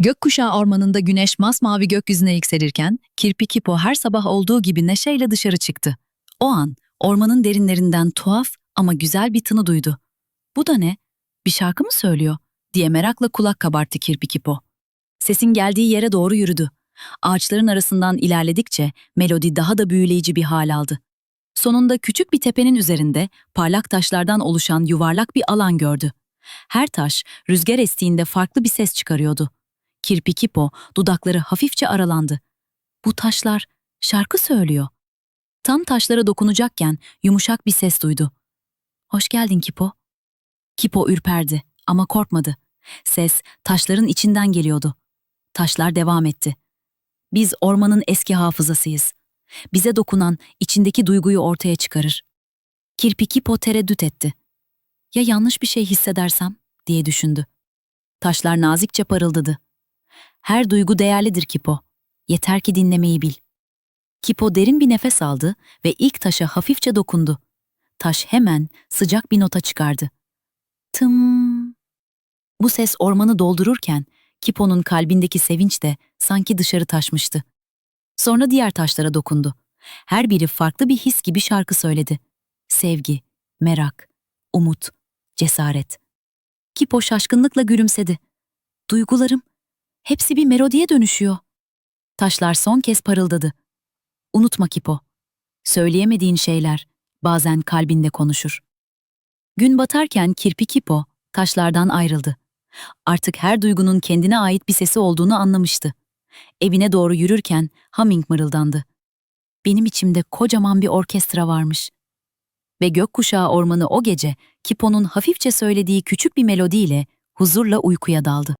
Gökkuşağı ormanında güneş masmavi gökyüzüne yükselirken Kirpi Kipo her sabah olduğu gibi neşeyle dışarı çıktı. O an ormanın derinlerinden tuhaf ama güzel bir tını duydu. Bu da ne? Bir şarkı mı söylüyor? diye merakla kulak kabarttı Kirpi Kipo. Sesin geldiği yere doğru yürüdü. Ağaçların arasından ilerledikçe melodi daha da büyüleyici bir hal aldı. Sonunda küçük bir tepenin üzerinde parlak taşlardan oluşan yuvarlak bir alan gördü. Her taş rüzgar estiğinde farklı bir ses çıkarıyordu. Kirpi Kipo dudakları hafifçe aralandı. Bu taşlar şarkı söylüyor. Tam taşlara dokunacakken yumuşak bir ses duydu. Hoş geldin Kipo. Kipo ürperdi ama korkmadı. Ses taşların içinden geliyordu. Taşlar devam etti. Biz ormanın eski hafızasıyız. Bize dokunan içindeki duyguyu ortaya çıkarır. Kirpi Kipo tereddüt etti. Ya yanlış bir şey hissedersem diye düşündü. Taşlar nazikçe parıldadı. Her duygu değerlidir Kipo. Yeter ki dinlemeyi bil. Kipo derin bir nefes aldı ve ilk taşa hafifçe dokundu. Taş hemen sıcak bir nota çıkardı. Tım. Bu ses ormanı doldururken Kipo'nun kalbindeki sevinç de sanki dışarı taşmıştı. Sonra diğer taşlara dokundu. Her biri farklı bir his gibi şarkı söyledi. Sevgi, merak, umut, cesaret. Kipo şaşkınlıkla gülümsedi. Duygularım, hepsi bir melodiye dönüşüyor. Taşlar son kez parıldadı. Unutma Kipo. Söyleyemediğin şeyler bazen kalbinde konuşur. Gün batarken kirpi Kipo taşlardan ayrıldı. Artık her duygunun kendine ait bir sesi olduğunu anlamıştı. Evine doğru yürürken humming mırıldandı. Benim içimde kocaman bir orkestra varmış. Ve gökkuşağı ormanı o gece Kipo'nun hafifçe söylediği küçük bir melodiyle huzurla uykuya daldı.